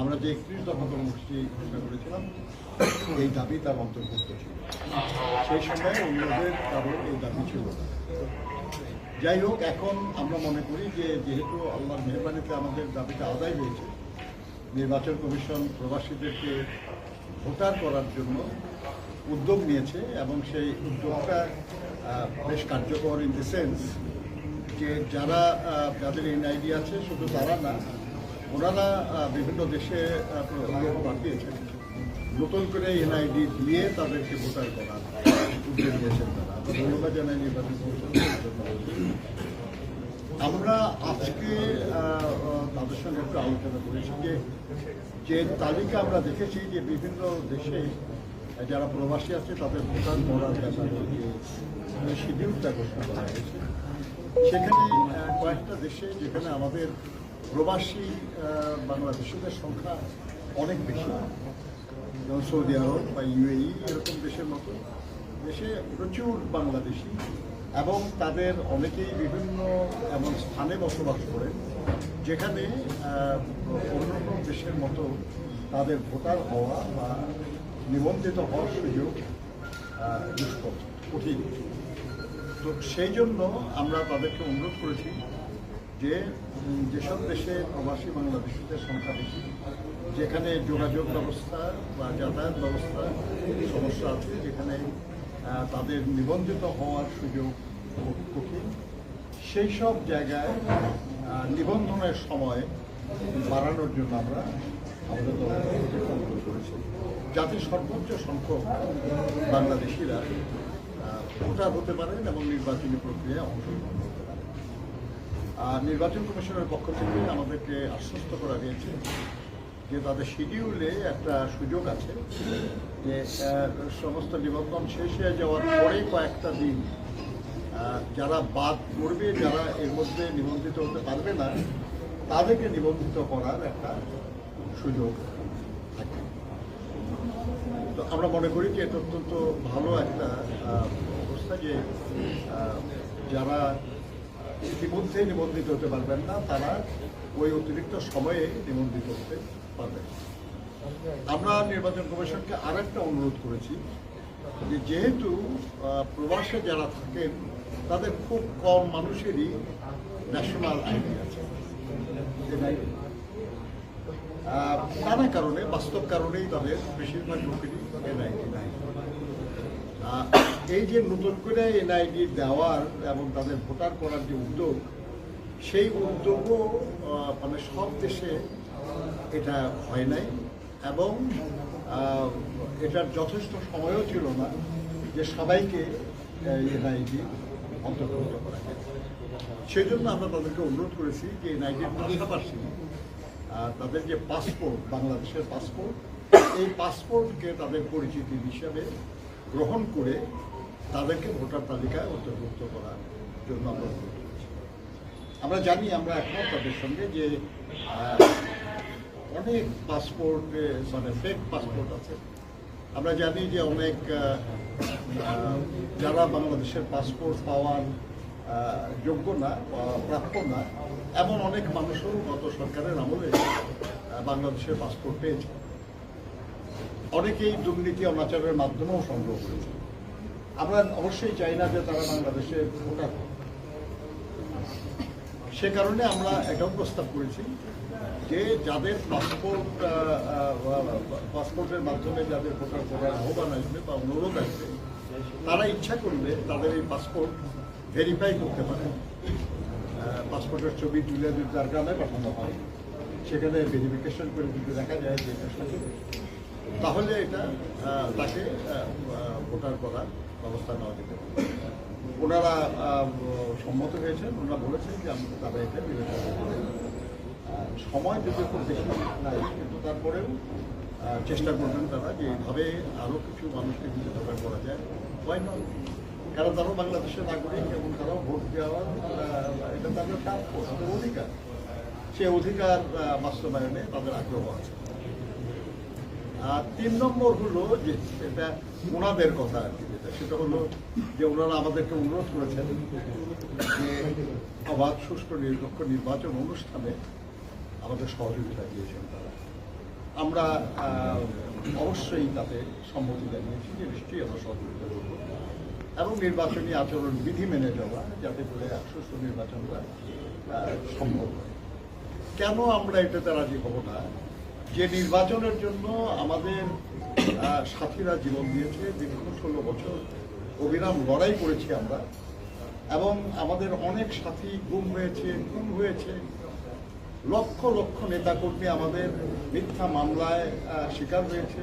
আমরা যে একত্রিশ দফা কর্মসূচি ঘোষণা করেছিলাম, এই দাবি তার অন্তর্ভুক্ত ছিল। সেই সময় অন্যদের কারও এই দাবি ছিল যাই হোক, এখন আমরা মনে করি যে যেহেতু আল্লাহর মেহরবানিতে আমাদের দাবিটা আদায় হয়েছে, নির্বাচন কমিশন প্রবাসীদেরকে ভোটার করার জন্য উদ্যোগ নিয়েছে এবং সেই উদ্যোগটা বেশ কার্যকর ইন দ্য সেন্স যে যারা যাদের এনআইডি আছে, শুধু তারা না ওনারা বিভিন্ন দেশে পাঠিয়েছেন। নতুন করে এনআইডি দিয়ে তাদেরকে ভোটার করার উদ্যোগ নিয়েছেন তারা। ধন্যবাদ জানাই নির্বাচন আমরা আজকে তাদের সঙ্গে একটু আলোচনা করেছি যে যে তালিকা আমরা দেখেছি যে বিভিন্ন দেশে যারা প্রবাসী আছে, তাদের ভোটার করার ব্যাপারে যে শিডিউলটা ঘোষণা করা হয়েছে, সেখানে কয়েকটা দেশে যেখানে আমাদের প্রবাসী বাংলাদেশিদের সংখ্যা অনেক বেশি। যেমন সৌদি আরব বা ইউএই, এরকম দেশের মতো। দেশে প্রচুর বাংলাদেশি এবং তাদের অনেকেই বিভিন্ন এমন স্থানে বসবাস করেন, যেখানে অন্যান্য দেশের মতো তাদের ভোটার হওয়া বা নিবন্ধিত হওয়ার সুযোগ দুষ্কর, কঠিন। তো সেই জন্য আমরা তাদেরকে অনুরোধ করেছি যে যেসব দেশে প্রবাসী বাংলাদেশিদের সংখ্যা বেশি, যেখানে যোগাযোগ ব্যবস্থা বা যাতায়াত ব্যবস্থা সমস্যা আছে, যেখানে তাদের নিবন্ধিত হওয়ার সুযোগ কঠিন সেই সব জায়গায় নিবন্ধনের সময় বাড়ানোর জন্য আমরা আমাদের করেছি। যাতে সর্বোচ্চ সংখ্যক বাংলাদেশিরা ভোটার হতে পারেন এবং নির্বাচনী প্রক্রিয়ায় অংশগ্রহণ নির্বাচন কমিশনের পক্ষ থেকে আমাদেরকে আশ্বস্ত করা হয়েছে যে তাদের শিডিউলে একটা সুযোগ আছে যে সমস্ত নিবন্ধন শেষ হয়ে যাওয়ার পরে কয়েকটা দিন যারা বাদ করবে যারা এর মধ্যে নিবন্ধিত হতে পারবে না, তাদেরকে নিবন্ধিত করার একটা সুযোগ থাকে। তো আমরা মনে করি যে এটা অত্যন্ত ভালো একটা অবস্থা যে যারা ইতিমধ্যে নিবন্ধিত হতে পারবেন না, তারা ওই অতিরিক্ত সময়ে নিবন্ধিত হতে পারবেন। আমরা নির্বাচন কমিশনকে আর একটা অনুরোধ করেছি যেহেতু প্রবাসে যারা থাকেন, তাদের খুব কম মানুষেরই ন্যাশনাল আইডি আছে। নানা কারণে, বাস্তব কারণেই তাদের বেশিরভাগ লোকেরই এনআইডি নাই। এই যে নতুন করে এনআইডি দেওয়ার এবং তাদের ভোটার করার যে উদ্যোগ, সেই উদ্যোগও মানে সব দেশে এটা হয় নাই এবং এটার যথেষ্ট সময়ও ছিল না যে সবাইকে এনআইডি অন্তর্ভুক্ত করা যায়। সেই জন্য আমরা তাদেরকে অনুরোধ করেছি যে এনআইডির পাশাপাশি তাদের যে পাসপোর্ট, বাংলাদেশের পাসপোর্ট, এই পাসপোর্টকে তাদের পরিচিতি হিসাবে গ্রহণ করে তাদেরকে ভোটার তালিকায় অন্তর্ভুক্ত করার জন্য আমরা আমরা জানি, আমরা একমত তাদের সঙ্গে যে অনেক পাসপোর্ট মানে ফেক পাসপোর্ট আছে। আমরা জানি যে অনেক যারা বাংলাদেশের পাসপোর্ট পাওয়ার যোগ্য না প্রাপ্য না, এমন অনেক মানুষও গত সরকারের আমলে বাংলাদেশের পাসপোর্ট পেয়েছে। অনেকেই দুর্নীতি অনাচারের মাধ্যমেও সংগ্রহ করেছে। আমরা অবশ্যই চাই না যে তারা বাংলাদেশে ভোটার। সে কারণে আমরা এটাও প্রস্তাব করেছি যে যাদের পাসপোর্ট পাসপোর্টের মাধ্যমে যাদের ভোটার করার আহ্বান আসবে বা অনুরোধ আসবে তারা ইচ্ছা করলে তাদের এই পাসপোর্ট ভেরিফাই করতে পারে। পাসপোর্টের ছবি তুলে যদি তার গ্রামে পাঠানো হয়। সেখানে ভেরিফিকেশন করে যদি দেখা যায় যে তাহলে এটা তাকে ভোটার করার ব্যবস্থা নেওয়া যেতে ওনারা সম্মত হয়েছেন ওনারা বলেছেন যে আমি তারা এটা বিবেচনা আহ, সময় যদি খুব বেশি নাই কিন্তু তারপরেও চেষ্টা করবেন তারা যে এইভাবে আরও কিছু মানুষকে ভোটার করা যায়। হয় নয় কারণ তারাও বাংলাদেশের নাগরিক এবং তারাও ভোট দেওয়ার এটা তাদের তাদের অধিকার। সে অধিকার বাস্তবায়নে তাদের আগ্রহ আছে। আর তিন নম্বর হলো যে এটা ওনাদের কথা আর কি, যেটা সেটা হলো যে ওনারা আমাদেরকে অনুরোধ করেছেন যে অবাধ সুষ্ঠু নিরপেক্ষ নির্বাচন অনুষ্ঠানে আমাদের সহযোগিতা দিয়েছেন তারা। আমরা অবশ্যই তাতে সম্মতি জানিয়েছি যে নিশ্চয়ই আমরা সহযোগিতা করব এবং নির্বাচনী আচরণ বিধি মেনে যাওয়া যাতে করে সুস্থ নির্বাচনটা সম্ভব হয়। কেন আমরা এটাতে রাজি হব না? যে নির্বাচনের জন্য আমাদের সাথীরা জীবন দিয়েছে, দীর্ঘ ষোলো বছর অবিরাম লড়াই করেছি আমরা। এবং আমাদের অনেক সাথী গুম হয়েছে, খুন হয়েছে। লক্ষ লক্ষ নেতাকর্মী আমাদের মিথ্যা মামলায় শিকার হয়েছে,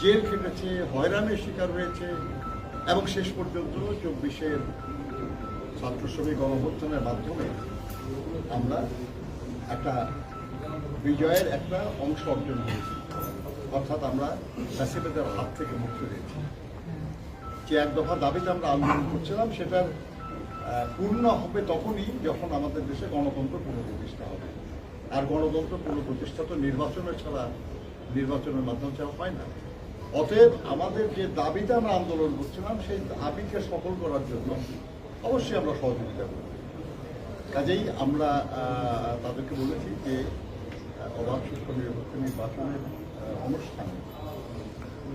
জেল খেটেছে, হয়রানির শিকার হয়েছে এবং শেষ পর্যন্ত চব্বিশের ছাত্র শ্রমিক গণঅভ্যুত্থানের মাধ্যমে আমরা একটা বিজয়ের একটা অংশ অর্জন করেছি। অর্থাৎ আমরা ফ্যাসিলিটির হাত থেকে মুক্ত হয়েছি। যে এক দফা দাবিতে আমরা আন্দোলন করছিলাম, সেটার পূর্ণ হবে তখনই যখন আমাদের দেশে গণতন্ত্র পুনঃপ্রতিষ্ঠা হবে। আর গণতন্ত্র পুনঃপ্রতিষ্ঠা তো নির্বাচনের ছাড়া নির্বাচনের মাধ্যম ছাড়া হয় না। অতএব আমাদের যে দাবিতে আমরা আন্দোলন করছিলাম, সেই দাবিকে সফল করার জন্য অবশ্যই আমরা সহযোগিতা করব। কাজেই আমরা তাদেরকে বলেছি যে অবাধ নিরপেক্ষ নির্বাচনের অনুষ্ঠানে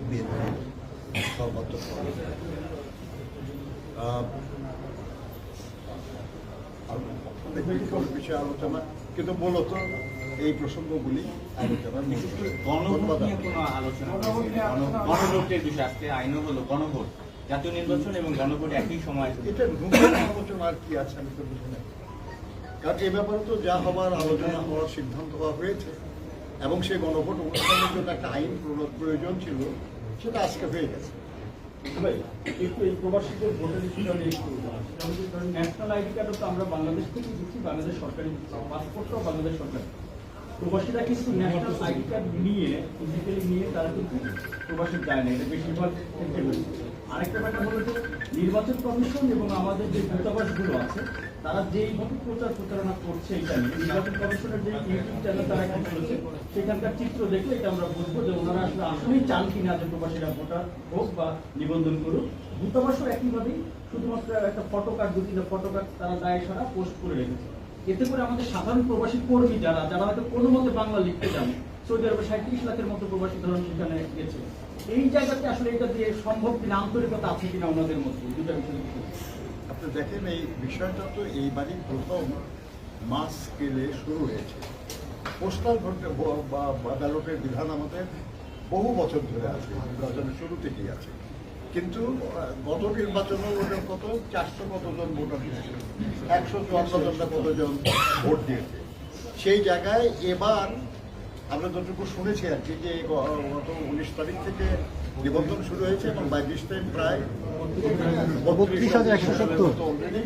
বিএনপি বিষয়ে আলোচনা কিন্তু মূলত এই প্রসঙ্গগুলি আলোচনা গণভোটের বিষয় আজকে আইনও হলো গণভোট জাতীয় নির্বাচন এবং গণভোট একই সময় এটা আলোচনা আর কি আছে আমি তো বুঝি না কারণ এ ব্যাপারে তো যা হওয়ার আলোচনা হওয়ার সিদ্ধান্ত হওয়া হয়েছে। এবং সেই গণভোট অনুষ্ঠানের জন্য একটা আইন প্রয়োজন ছিল, সেটা আজকে হয়ে গেছে। একটু এই প্রবাসীদের ভোটার একটু ন্যাশনাল আইডি কার্ডও তো আমরা বাংলাদেশ থেকে বাংলাদেশ সরকারি বাংলাদেশ সরকার। প্রবাসীরা কিন্তু ন্যাশনাল আইডি কার্ড নিয়ে তারা কিন্তু প্রবাসী যায় না, এটা বেশিরভাগ আরেকটা ব্যাপার হলো যে নির্বাচন কমিশন এবং আমাদের যে দূতাবাসগুলো আছে, তারা যেইভাবে প্রচার প্রচারণা করছে এটা নিয়ে, নির্বাচন কমিশনের যে ইউটিউব চ্যানেল তারা এখন করেছে সেখানকার চিত্র দেখলে এটা আমরা বুঝব যে ওনারা আসলে আসলেই চান কিনা যে প্রবাসীরা ভোটার হোক বা নিবন্ধন করুক। দূতাবাসও একইভাবেই শুধুমাত্র একটা ফটো কার্ড দু তিনটা ফটো কার্ড তারা দায় সারা পোস্ট করে রেখেছে। এতে করে আমাদের সাধারণ প্রবাসী কর্মী যারা যারা হয়তো কোনো মতে বাংলা লিখতে জানে সৌদি আরবে সাঁত্রিশ লাখের মতো প্রবাসী ধরুন সেখানে গেছে। এই জায়গাতে আসলে এটা দিয়ে সম্ভব কিনা, আন্তরিকতা আছে কিনা ওনাদের মধ্যে? দুটা বিষয় আপনি দেখেন, এই বিষয়টা তো এইবারই প্রথম মাস স্কেলে শুরু হয়েছে। পোস্টাল ভোটে বা ব্যালটের বিধান আমাদের বহু বছর ধরে আছে, নির্বাচনের শুরু থেকেই আছে। কিন্তু গত নির্বাচনে ওটা কত? চারশো কতজন ভোটার দিয়েছে? একশো চুয়ান্ন জনটা কতজন ভোট দিয়েছে? সেই জায়গায় এবার আমরা যতটুকু শুনেছি আর কি যে গত উনিশ তারিখ থেকে নিবন্ধন শুরু হয়েছে এবং বাইশ টাইম প্রায় বত্রিশ হাজার একশো সত্তর। অলরেডি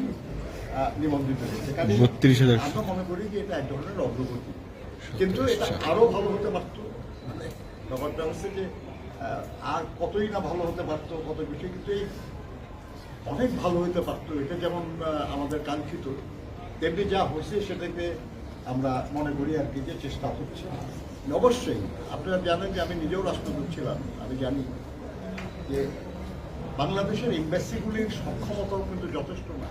নিবন্ধিত হয়েছে। কাজে 32,170 আমরা মনে করি যে এটা এক ধরনের অগ্রগতি। কিন্তু এটা আরও ভালো হতে পারত। মানে ব্যাপারটা হচ্ছে যে আর কতই না ভালো হতে পারতো কত বিষয় কিন্তু এই অনেক ভালো হতে পারতো। এটা যেমন আমাদের কাঙ্ক্ষিত তেমনি যা হয়েছে সেটাকে আমরা মনে করি আর কি যে চেষ্টা হচ্ছে। অবশ্যই আপনারা জানেন যে আমি নিজেও রাষ্ট্রদূত ছিলাম আমি জানি যে বাংলাদেশের এম্বাসিগুলির সক্ষমতাও কিন্তু যথেষ্ট না।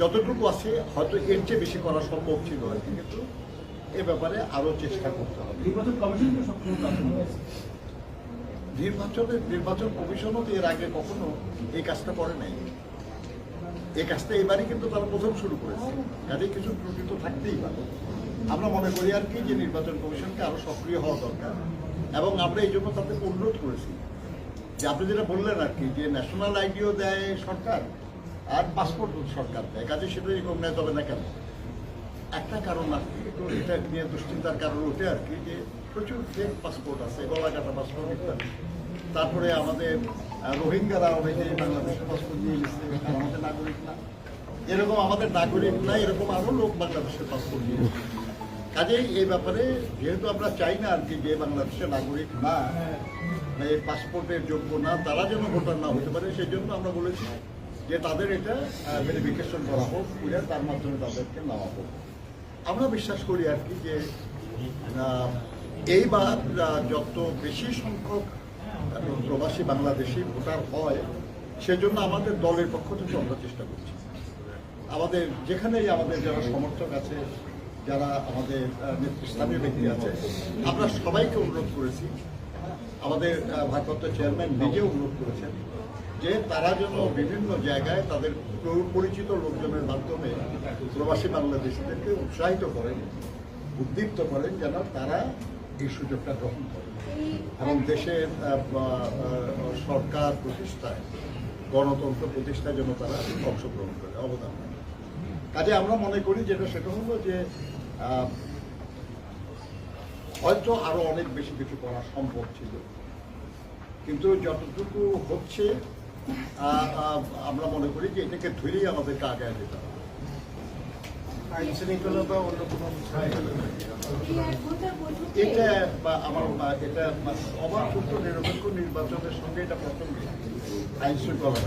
যতটুকু আছে হয়তো এর চেয়ে বেশি করা সম্ভব ছিল আর কি কিন্তু এ ব্যাপারে আরও চেষ্টা করতে হবে। নির্বাচন কমিশন তো সক্ষমতা আছে নির্বাচনের নির্বাচন কমিশনও তো এর আগে কখনো এই কাজটা করে নাই। এই কাজটা এবারই কিন্তু তারা প্রথম শুরু করেছে। কাজে কিছু ত্রুটি তো থাকতেই পারে। আমরা মনে করি আর কি যে নির্বাচন কমিশনকে আরও সক্রিয় হওয়া দরকার। এবং আমরা এই জন্য তাদের অনুরোধ করেছি যে আপনি যেটা বললেন আর কি, যে ন্যাশনাল আইডিও দেয় সরকার আর পাসপোর্ট সরকার দেয়। কাজে সেটা রিকগনাইজ হবে না কেন? একটা কারণ আর কি, তো এটা নিয়ে দুশ্চিন্তার কারণ ওঠে আর কি, যে প্রচুর ফেক পাসপোর্ট আছে গলা কাটা পাসপোর্ট ইত্যাদি। তারপরে আমাদের রোহিঙ্গারা অনেকে বাংলাদেশের পাসপোর্ট দিয়ে গেছে আমাদের নাগরিক না। এরকম আমাদের নাগরিক না এরকম আরও লোক বাংলাদেশের পাসপোর্ট নিয়ে গেছে। কাজেই এই ব্যাপারে যেহেতু আমরা চাই না আর কি যে বাংলাদেশের নাগরিক না এই পাসপোর্টের যোগ্য না, তারা যেন ভোটার না হতে পারে, সেই জন্য আমরা বলেছি যে তাদের এটা ভেরিফিকেশন করা হোক, করে তার মাধ্যমে তাদেরকে নেওয়া হোক। আমরা বিশ্বাস করি আর কি যে এইবার যত বেশি সংখ্যক প্রবাসী বাংলাদেশি ভোটার হয়, সেজন্য আমাদের দলের পক্ষ থেকে আমরা চেষ্টা করছি। আমাদের, যেখানেই আমাদের যারা সমর্থক আছে যারা আমাদের নেতৃস্থানীয় ব্যক্তি আছে, আমরা সবাইকে অনুরোধ করেছি। আমাদের ভারপ্রাপ্ত চেয়ারম্যান নিজে অনুরোধ করেছেন যে তারা যেন বিভিন্ন জায়গায় তাদের পরিচিত লোকজনের মাধ্যমে প্রবাসী বাংলাদেশিদেরকে উৎসাহিত করেন, উদ্দীপ্ত করেন যেন তারা এই সুযোগটা গ্রহণ করে এবং দেশের সরকার প্রতিষ্ঠায়, গণতন্ত্র প্রতিষ্ঠায় যেন তারা অংশগ্রহণ করে, অবদান কাজে আমরা মনে করি যেটা সেটা হলো যে হয়তো আরও অনেক বেশি কিছু করা সম্ভব ছিল। কিন্তু যতটুকু হচ্ছে আমরা মনে করি যে এটাকে ধরেই আমাদেরকে আগে যেতে হবে। আইন শৃঙ্খলা বা অন্য কোনো বিষয়? এটা আমার এটা সুস্থ নিরপেক্ষ নির্বাচনের সঙ্গে এটা প্রসঙ্গে আইন শৃঙ্খলা।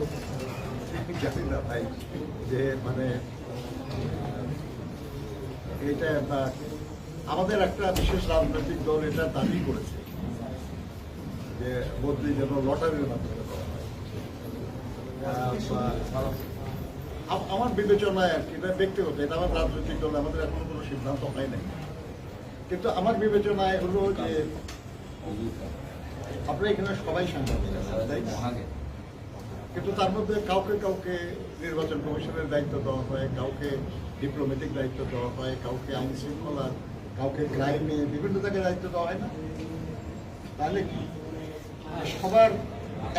আচ্ছা মানে আমাদের একটা বিশেষ রাজনৈতিক দল এটা দাবি করেছে যে বদলি যেন লটারির মাধ্যমে আমার বিবেচনায় আর কি, এটা ব্যক্তিগত, এটা আমার রাজনৈতিক দল, আমাদের এখনও কোনো সিদ্ধান্ত হয় নাই। কিন্তু আমার বিবেচনায় হলো যে আমরা এখানে সবাই সাংবাদিক তাই কিন্তু তার মধ্যে কাউকে কাউকে নির্বাচন কমিশনের দায়িত্ব দেওয়া হয় কাউকে ডিপ্লোম্যাটিক দায়িত্ব দেওয়া হয় কাউকে আইন শৃঙ্খলা কাউকে ক্রাইমে বিভিন্ন জায়গায় দায়িত্ব দেওয়া হয় না? তাহলে কি? সবার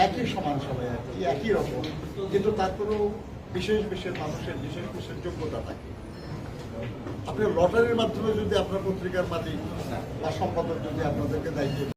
একই সমান সবাই আর কি একই রকম কিন্তু তারপরেও বিশেষ বিশেষ মানুষের বিশেষ বিশেষ যোগ্যতা থাকে। আপনি লটারির মাধ্যমে যদি আপনার পত্রিকার মালিক বা সম্পাদক যদি আপনাদেরকে দায়িত্ব